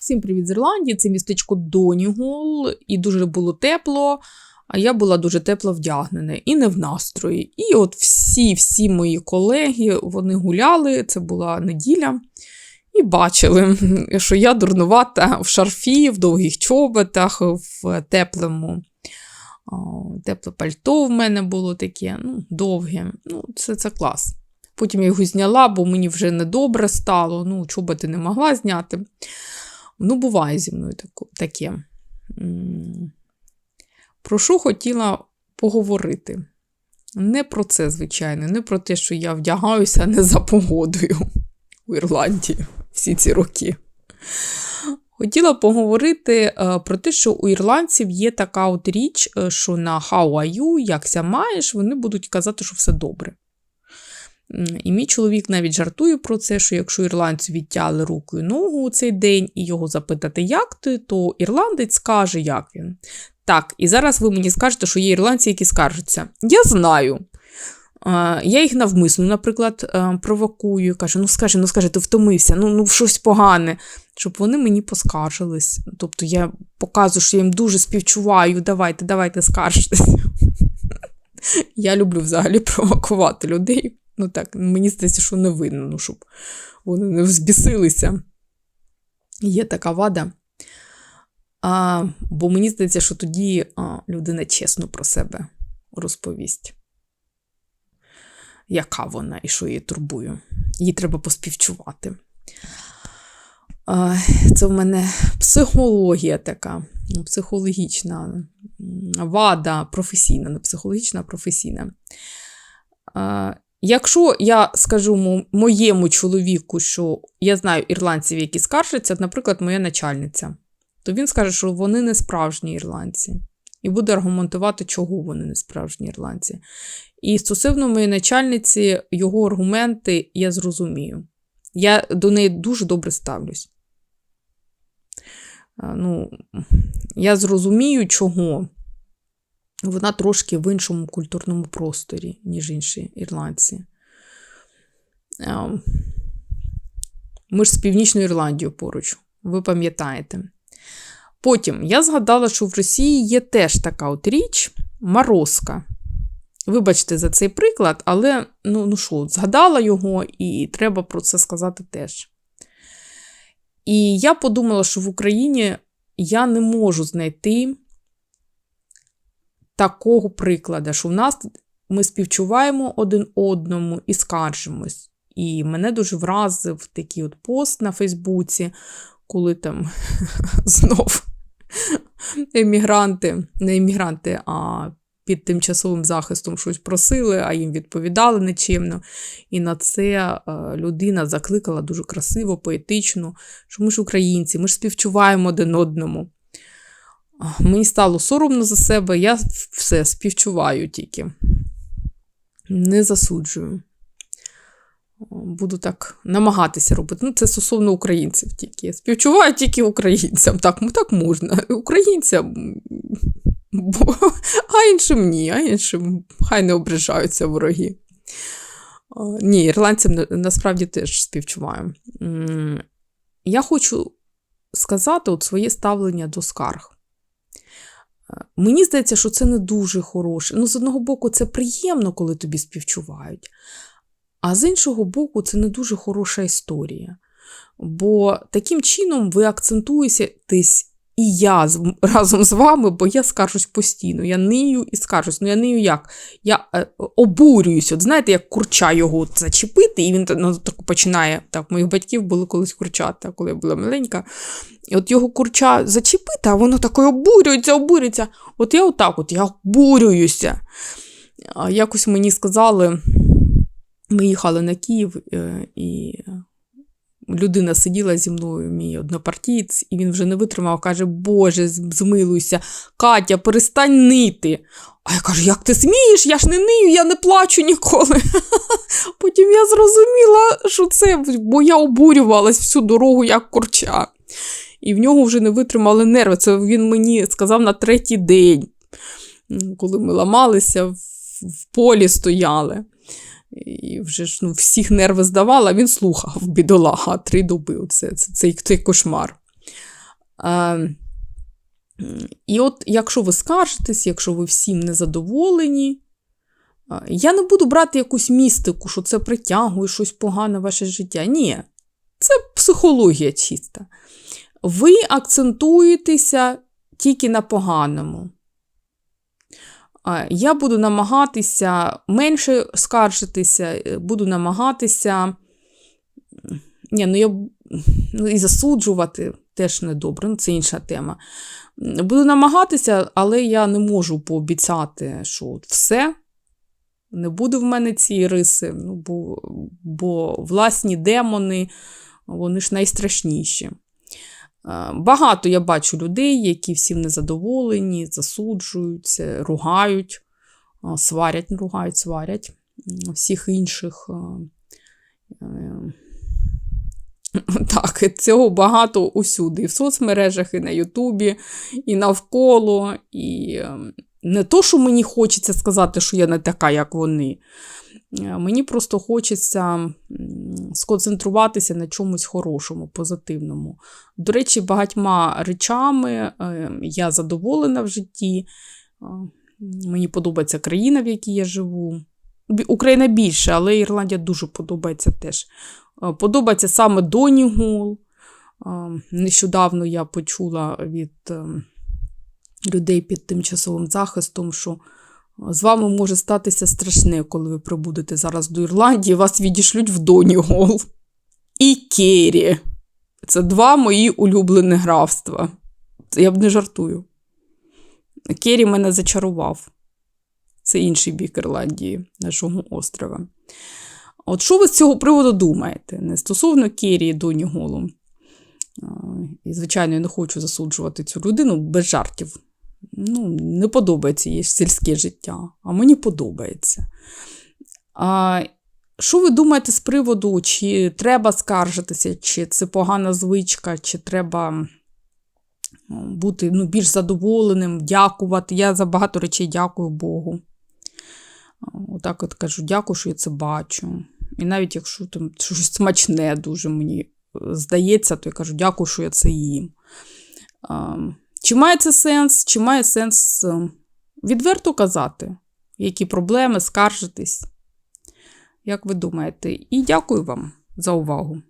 Всім привіт з Ірландії. Це містечко Донігол, і дуже було тепло. А я була дуже тепло вдягнена і не в настрої. І от всі-всі мої колеги вони гуляли, це була неділя, і бачили, що я дурнувата в шарфі, в довгих чоботах, в теплому. Тепле пальто в мене було таке, ну, довге. Ну, Це це клас. Потім я його зняла, бо мені вже недобре стало. Ну, чоботи не могла зняти. Ну, буває зі мною таке. Про що хотіла поговорити? Не про це, звичайно, не про те, що я вдягаюся не за погодою у Ірландії всі ці роки. Хотіла поговорити е, про те, що у ірландців є така от річ, е, що на how are you, якся маєш, вони будуть казати, що все добре. І мій чоловік навіть жартує про це, що якщо ірландцю відтяли руку і ногу у цей день і його запитати, як ти, то ірландець скаже, як він. Так, і зараз ви мені скажете, що є ірландці, які скаржаться. Я знаю. Я їх навмисно, наприклад, провокую, кажу: ну скажи, ну скажи, ти втомився, ну ну щось погане, щоб вони мені поскаржились. Тобто я показую, що я їм дуже співчуваю, давайте, давайте скаржитесь. Я люблю взагалі провокувати людей. Ну так, мені здається, що не винно, ну, щоб вони не взбісилися. Є така вада. А, Бо мені здається, що тоді а, людина чесно про себе розповість. Яка вона і що її турбує. Їй треба поспівчувати. А, Це в мене психологія така, психологічна вада професійна, не психологічна, а професійна. А, Якщо я скажу моєму чоловіку, що я знаю ірландців, які скаржаться, наприклад, моя начальниця, то він скаже, що вони не справжні ірландці. І буде аргументувати, чого вони не справжні ірландці. І стосовно моєї начальниці, його аргументи я зрозумію. Я до неї дуже добре ставлюсь. Ну, Я зрозумію, чого вона трошки в іншому культурному просторі, ніж інші ірландці. Ем, ми ж з Північною Ірландією поруч, ви пам'ятаєте. Потім я згадала, що в Росії є теж така от річ морозка. Вибачте за цей приклад, але ну, ну що, згадала його, і треба про це сказати теж. І я подумала, що в Україні я не можу знайти такого прикладу, що в нас ми співчуваємо один одному і скаржимось. І мене дуже вразив такий от пост на Фейсбуці, коли там знов емігранти, не емігранти, а під тимчасовим захистом щось просили, а їм відповідали нечимно. І на це е, людина закликала дуже красиво, поетично, що ми ж українці, ми ж співчуваємо один одному. Мені стало соромно за себе, я все співчуваю тільки. Не засуджую. Буду так намагатися робити. Ну, Це стосовно українців тільки. Я співчуваю тільки українцям. Так так можна. Українцям, бо, а іншим ні, а іншим хай не ображаються вороги. Ні, ірландцям насправді теж співчуваю. Я хочу сказати от своє ставлення до скарг. Мені здається, що це не дуже хороше. Ну, з одного боку, це приємно, коли тобі співчувають. А з іншого боку, це не дуже хороша історія. Бо таким чином ви акцентуєтесь і я разом з вами, бо я скаржусь постійно. Я нию і скаржусь. Ну я нию як? Я е, обурююсь. От знаєте, як курча його зачепити, і він ну, так починає. Так, моїх батьків були колись курчата, коли я була маленька. І от його курча зачепити, а воно таке обурюється, обурюється. От я отак от я обурююся. Якось мені сказали. Ми їхали на Київ, е, і людина сиділа зі мною, мій однопартієць, і він вже не витримав, каже, Боже, змилуйся, Катя, перестань нити. А я кажу, як ти смієш? Я ж не нию, я не плачу ніколи. Потім я зрозуміла, що це, бо я обурювалась всю дорогу, як курча. І в нього вже не витримали нерви. Це він мені сказав на третій день, коли ми ламалися, в полі стояли. І вже ж ну, всіх нерви здавала, він слухав бідолага три доби. Оце, це, Цей цей кошмар. Е, і от, якщо ви скаржитесь, якщо ви всім незадоволені, я не буду брати якусь містику, що це притягує щось погане в ваше життя. Ні, це психологія чиста. Ви акцентуєтеся тільки на поганому. Я буду намагатися менше скаржитися, е, буду намагатися. Ні, ну я ну, і засуджувати теж недобре, ну це інша тема. Буду намагатися, але я не можу пообіцяти, що все. Не буде в мене цієї риси, ну, бо, бо власні демони, вони ж найстрашніші. Е, Багато я бачу людей, які всім незадоволені, засуджуються, ругають, сварять, не ругають, сварять всіх інших. е, е, Так, цього багато усюди, і в соцмережах, і на Ютубі, і навколо. І е, не то, що мені хочеться сказати, що я не така, як вони. Е, Мені просто хочеться сконцентруватися на чомусь хорошому, позитивному. До речі, багатьма речами е, я задоволена в житті. Е, Мені подобається країна, в якій я живу. Україна більше, але Ірландія дуже подобається теж. Подобається саме Донігол. Е, Нещодавно я почула від е, людей під тимчасовим захистом, що з вами може статися страшне, коли ви прибудете зараз до Ірландії, вас відішлють в Донігол. І Керрі. Це два мої улюблені графства. Я б не жартую. Керрі мене зачарував. Це інший бік Ірландії, нашого острова. От що ви з цього приводу думаєте? Не стосовно Керрі Доніголу. А, І, звичайно, я не хочу засуджувати цю людину без жартів. Ну, не подобається їй сільське життя, а мені подобається. А, що ви думаєте з приводу, чи треба скаржитися, чи це погана звичка, чи треба бути ну, більш задоволеним, дякувати. Я за багато речей дякую Богу. Отак от кажу, дякую, що я це бачу. І навіть якщо там щось смачне дуже мені е, здається, то я кажу, дякую, що я це їм. Чи має це сенс? Чи має сенс е, відверто казати, які проблеми, скаржитись? Як ви думаєте? І дякую вам за увагу.